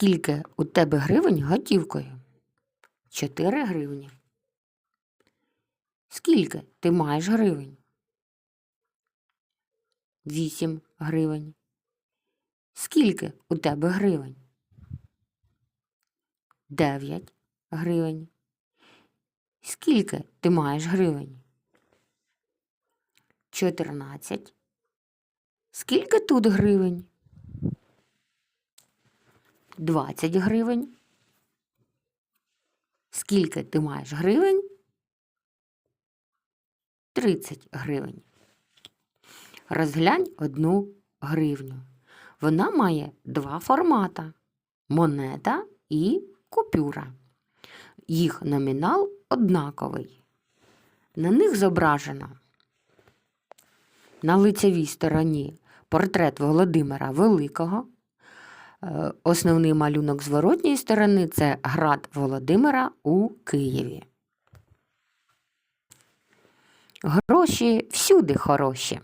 Скільки у тебе гривень готівкою? Чотири гривні. Скільки ти маєш гривень? Вісім гривень. Скільки у тебе гривень? Дев'ять гривень. Скільки ти маєш гривень? Чотирнадцять. Скільки тут гривень? Двадцять гривень. Скільки ти маєш гривень? Тридцять гривень. Розглянь одну гривню. Вона має два формата монета і купюра. Їх номінал однаковий. На них зображено на лицевій стороні портрет Володимира Великого. Е, Основний малюнок зворотньої сторони це град Володимира у Києві. Гроші всюди хороші.